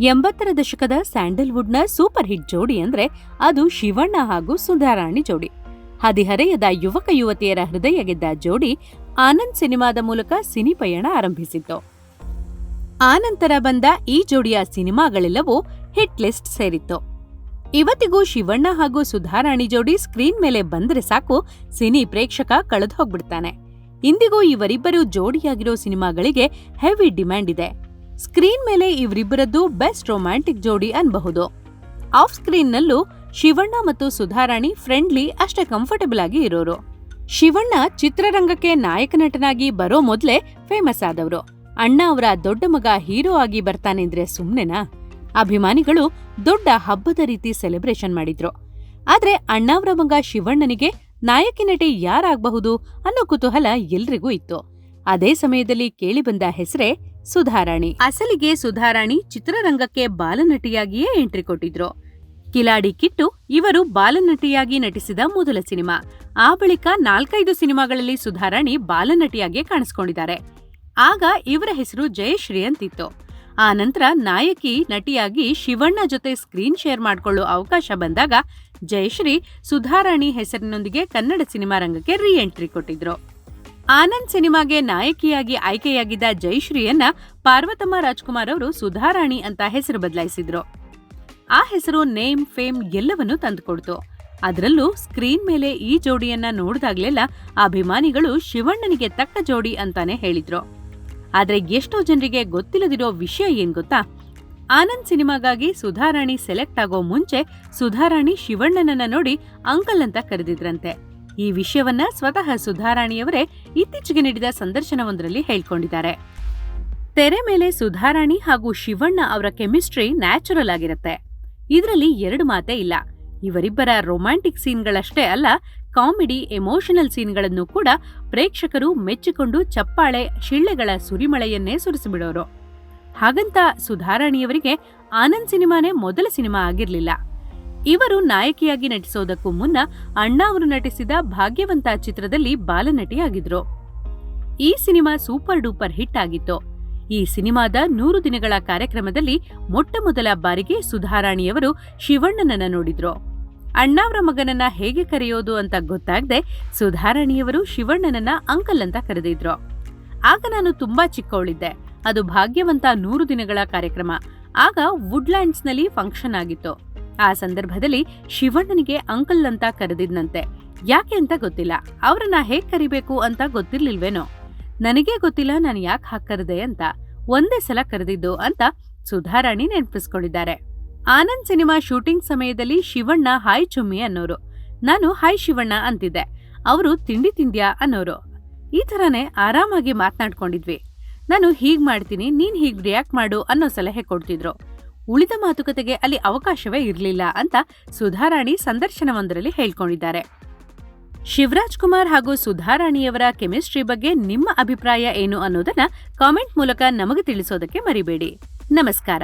ಎಂಬತ್ತರ ದಶಕದ ಸ್ಯಾಂಡಲ್ವುಡ್ನ super hit ಜೋಡಿ ಅಂದ್ರೆ ಅದು ಶಿವಣ್ಣ ಹಾಗೂ ಸುಧಾರಾಣಿ ಜೋಡಿ. ಹದಿಹರೆಯದ ಯುವಕ ಯುವತಿಯರ ಹೃದಯ ಗೆದ್ದ ಜೋಡಿ ಆನಂದ್ ಸಿನಿಮಾದ ಮೂಲಕ ಸಿನಿ ಪಯಣ ಆರಂಭಿಸಿತ್ತು. ಆನಂತರ ಬಂದ ಈ ಜೋಡಿಯ ಸಿನಿಮಾಗಳೆಲ್ಲವೂ ಹಿಟ್ ಲಿಸ್ಟ್ ಸೇರಿತ್ತು. ಇವತ್ತಿಗೂ ಶಿವಣ್ಣ ಹಾಗೂ ಸುಧಾರಾಣಿ ಜೋಡಿ ಸ್ಕ್ರೀನ್ ಮೇಲೆ ಬಂದ್ರೆ ಸಾಕು ಸಿನಿ ಪ್ರೇಕ್ಷಕ ಕಳೆದು ಹೋಗ್ಬಿಡ್ತಾನೆ. ಇಂದಿಗೂ ಇವರಿಬ್ಬರು ಜೋಡಿಯಾಗಿರೋ ಸಿನಿಮಾಗಳಿಗೆ ಹೆವಿ ಡಿಮ್ಯಾಂಡ್ ಇದೆ. ಸ್ಕ್ರೀನ್ ಮೇಲೆ ಇವರಿಬ್ಬರದ್ದು ಬೆಸ್ಟ್ ರೊಮ್ಯಾಂಟಿಕ್ ಜೋಡಿ ಅನ್ಬಹುದು. ಆಫ್ ಸ್ಕ್ರೀನ್ನಲ್ಲೂ ಶಿವಣ್ಣ ಮತ್ತು ಸುಧಾರಾಣಿ ಫ್ರೆಂಡ್ಲಿ ಅಷ್ಟೇ ಕಂಫರ್ಟಬಲ್ ಆಗಿ ಇರೋರು. ಶಿವಣ್ಣ ಚಿತ್ರರಂಗಕ್ಕೆ ನಾಯಕ ನಟನಾಗಿ ಬರೋ ಮೊದ್ಲೇ ಫೇಮಸ್ ಆದವರು. ಅಣ್ಣ ಅವರ ದೊಡ್ಡ ಮಗ ಹೀರೋ ಆಗಿ ಬರ್ತಾನೆಂದ್ರೆ ಸುಮ್ನೆನಾ? ಅಭಿಮಾನಿಗಳು ದೊಡ್ಡ ಹಬ್ಬದ ರೀತಿ ಸೆಲೆಬ್ರೇಷನ್ ಮಾಡಿದ್ರು. ಆದ್ರೆ ಅಣ್ಣಾವ್ರ ಮಗ ಶಿವಣ್ಣನಿಗೆ ನಾಯಕಿ ನಟಿ ಯಾರಾಗಬಹುದು ಅನ್ನೋ ಕುತೂಹಲ ಎಲ್ರಿಗೂ ಇತ್ತು. ಅದೇ ಸಮಯದಲ್ಲಿ ಕೇಳಿಬಂದ ಹೆಸರೇ ಸುಧಾರಾಣಿ. ಅಸಲಿಗೆ ಸುಧಾರಾಣಿ ಚಿತ್ರರಂಗಕ್ಕೆ ಬಾಲನಟಿಯಾಗಿಯೇ ಎಂಟ್ರಿ ಕೊಟ್ಟಿದ್ರು. ಕಿಲಾಡಿ ಕಿಟ್ಟು ಇವರು ಬಾಲನಟಿಯಾಗಿ ನಟಿಸಿದ ಮೊದಲ ಸಿನಿಮಾ. ಆ ಬಳಿಕ ನಾಲ್ಕೈದು ಸಿನಿಮಾಗಳಲ್ಲಿ ಸುಧಾರಾಣಿ ಬಾಲನಟಿಯಾಗಿ ಕಾಣಿಸ್ಕೊಂಡಿದ್ದಾರೆ. ಆಗ ಇವರ ಹೆಸರು ಜಯಶ್ರೀ ಅಂತಿತ್ತು ಆ ನಂತರ ನಾಯಕಿ ನಟಿಯಾಗಿ ಶಿವಣ್ಣ ಜೊತೆ ಸ್ಕ್ರೀನ್ ಶೇರ್ ಮಾಡ್ಕೊಳ್ಳೋ ಅವಕಾಶ ಬಂದಾಗ ಜಯಶ್ರೀ ಸುಧಾರಾಣಿ ಹೆಸರಿನೊಂದಿಗೆ ಕನ್ನಡ ಸಿನಿಮಾ ರಂಗಕ್ಕೆ ರೀಎಂಟ್ರಿ ಕೊಟ್ಟಿದ್ರು. ಆನಂದ್ ಸಿನಿಮಾಗೆ ನಾಯಕಿಯಾಗಿ ಆಯ್ಕೆಯಾಗಿದ್ದ ಜೈಶ್ರೀಯನ್ನ ಪಾರ್ವತಮ್ಮ ರಾಜ್ಕುಮಾರ್ ಅವರು ಸುಧಾರಾಣಿ ಅಂತ ಹೆಸರು ಬದಲಾಯಿಸಿದ್ರು. ಆ ಹೆಸರು ನೇಮ್, ಫೇಮ್ ಎಲ್ಲವನ್ನೂ ತಂದುಕೊಡ್ತು. ಅದರಲ್ಲೂ ಸ್ಕ್ರೀನ್ ಮೇಲೆ ಈ ಜೋಡಿಯನ್ನ ನೋಡಿದಾಗ್ಲೆಲ್ಲ ಅಭಿಮಾನಿಗಳು ಶಿವಣ್ಣನಿಗೆ ತಕ್ಕ ಜೋಡಿ ಅಂತಾನೆ ಹೇಳಿದ್ರು. ಆದ್ರೆ ಎಷ್ಟೋ ಜನರಿಗೆ ಗೊತ್ತಿಲ್ಲದಿರೋ ವಿಷಯ ಏನ್ ಗೊತ್ತಾ? ಆನಂದ್ ಸಿನಿಮಾಗಾಗಿ ಸುಧಾರಾಣಿ ಸೆಲೆಕ್ಟ್ ಆಗೋ ಮುಂಚೆ ಸುಧಾರಾಣಿ ಶಿವಣ್ಣನನ್ನ ನೋಡಿ ಅಂಕಲ್ ಅಂತ ಕರೆದಿದ್ರಂತೆ. ಈ ವಿಷಯವನ್ನ ಸ್ವತಃ ಸುಧಾರಾಣಿಯವರೇ ಇತ್ತೀಚೆಗೆ ನೀಡಿದ ಸಂದರ್ಶನವೊಂದರಲ್ಲಿ ಹೇಳ್ಕೊಂಡಿದ್ದಾರೆ. ತೆರೆ ಮೇಲೆ ಸುಧಾರಾಣಿ ಹಾಗೂ ಶಿವಣ್ಣ ಅವರ ಕೆಮಿಸ್ಟ್ರಿ ನ್ಯಾಚುರಲ್ ಆಗಿರುತ್ತೆ. ಇದರಲ್ಲಿ ಎರಡು ಮಾತೇ ಇಲ್ಲ. ಇವರಿಬ್ಬರ ರೊಮ್ಯಾಂಟಿಕ್ ಸೀನ್ಗಳಷ್ಟೇ ಅಲ್ಲ, ಕಾಮಿಡಿ, ಎಮೋಷನಲ್ ಸೀನ್ಗಳನ್ನು ಕೂಡ ಪ್ರೇಕ್ಷಕರು ಮೆಚ್ಚಿಕೊಂಡು ಚಪ್ಪಾಳೆ, ಶಿಳ್ಳೆಗಳ ಸುರಿಮಳೆಯನ್ನೇ ಸುರಿಸಿಬಿಡೋರು. ಹಾಗಂತ ಸುಧಾರಾಣಿಯವರಿಗೆ ಆನಂದ್ ಸಿನಿಮಾನೇ ಮೊದಲ ಸಿನಿಮಾ ಆಗಿರ್ಲಿಲ್ಲ. ಇವರು ನಾಯಕಿಯಾಗಿ ನಟಿಸೋದಕ್ಕೂ ಮುನ್ನ ಅಣ್ಣ ಅವರು ನಟಿಸಿದ ಭಾಗ್ಯವಂತ ಚಿತ್ರದಲ್ಲಿ ಬಾಲನಟಿಯಾಗಿದ್ರು. ಈ ಸಿನಿಮಾ ಸೂಪರ್ ಡೂಪರ್ ಹಿಟ್ ಆಗಿತ್ತು. ಈ ಸಿನಿಮಾದ ನೂರು ದಿನಗಳ ಕಾರ್ಯಕ್ರಮದಲ್ಲಿ ಮೊಟ್ಟ ಮೊದಲ ಬಾರಿಗೆ ಸುಧಾರಾಣಿಯವರು ಶಿವಣ್ಣನನ್ನ ನೋಡಿದ್ರು. ಅಣ್ಣಾವ್ರ ಮಗನನ್ನ ಹೇಗೆ ಕರೆಯೋದು ಅಂತ ಗೊತ್ತಾಗದೆ ಸುಧಾರಾಣಿಯವರು ಶಿವಣ್ಣನನ್ನ ಅಂಕಲ್ ಅಂತ ಕರೆದಿದ್ರು. ಆಗ ನಾನು ತುಂಬಾ ಚಿಕ್ಕವಳಿದ್ದೆ. ಅದು ಭಾಗ್ಯವಂತ ನೂರು ದಿನಗಳ ಕಾರ್ಯಕ್ರಮ. ಆಗ ವುಡ್ಲ್ಯಾಂಡ್ಸ್ನಲ್ಲಿ ಫಂಕ್ಷನ್ ಆಗಿತ್ತು. ಆ ಸಂದರ್ಭದಲ್ಲಿ ಶಿವಣ್ಣನಿಗೆ ಅಂಕಲ್ ಅಂತ ಕರೆದಿದ್ನಂತೆ. ಯಾಕೆ ಅಂತ ಗೊತ್ತಿಲ್ಲ. ಅವರನ್ನ ಹೇಗ್ ಕರಿಬೇಕು ಅಂತ ಗೊತ್ತಿರ್ಲಿಲ್ವೇನೋ. ನನಗೇ ಗೊತ್ತಿಲ್ಲ ನಾನು ಯಾಕೆ ಹಾಕರದೆ ಅಂತ. ಒಂದೇ ಸಲ ಕರೆದಿದ್ದು ಅಂತ ಸುಧಾರಾಣಿ ನೆನಪಿಸ್ಕೊಂಡಿದ್ದಾರೆ. ಆನಂದ್ ಸಿನಿಮಾ ಶೂಟಿಂಗ್ ಸಮಯದಲ್ಲಿ ಶಿವಣ್ಣ ಹಾಯ್ ಚುಮ್ಮಿ ಅನ್ನೋರು. ನಾನು ಹಾಯ್ ಶಿವಣ್ಣ ಅಂತಿದ್ದೆ. ಅವರು ತಿಂಡಿ ತಿಂದ್ಯಾ ಅನ್ನೋರು. ಈ ಥರನೇ ಆರಾಮಾಗಿ ಮಾತನಾಡ್ಕೊಂಡಿದ್ವಿ. ನಾನು ಹೀಗ್ ಮಾಡ್ತೀನಿ, ನೀನ್ ಹೀಗ್ ರಿಯಾಕ್ಟ್ ಮಾಡು ಅನ್ನೋ ಸಲಹೆ ಕೊಡ್ತಿದ್ರು. ಉಳಿದ ಮಾತುಕತೆಗೆ ಅಲ್ಲಿ ಅವಕಾಶವೇ ಇರಲಿಲ್ಲ ಅಂತ ಸುಧಾರಾಣಿ ಸಂದರ್ಶನವೊಂದರಲ್ಲಿ ಹೇಳ್ಕೊಂಡಿದ್ದಾರೆ. ಶಿವರಾಜ್ ಕುಮಾರ್ ಹಾಗೂ ಸುಧಾರಾಣಿಯವರ ಕೆಮಿಸ್ಟ್ರಿ ಬಗ್ಗೆ ನಿಮ್ಮ ಅಭಿಪ್ರಾಯ ಏನು ಅನ್ನೋದನ್ನ ಕಾಮೆಂಟ್ ಮೂಲಕ ನಮಗೆ ತಿಳಿಸೋದಕ್ಕೆ ಮರಿಬೇಡಿ. ನಮಸ್ಕಾರ.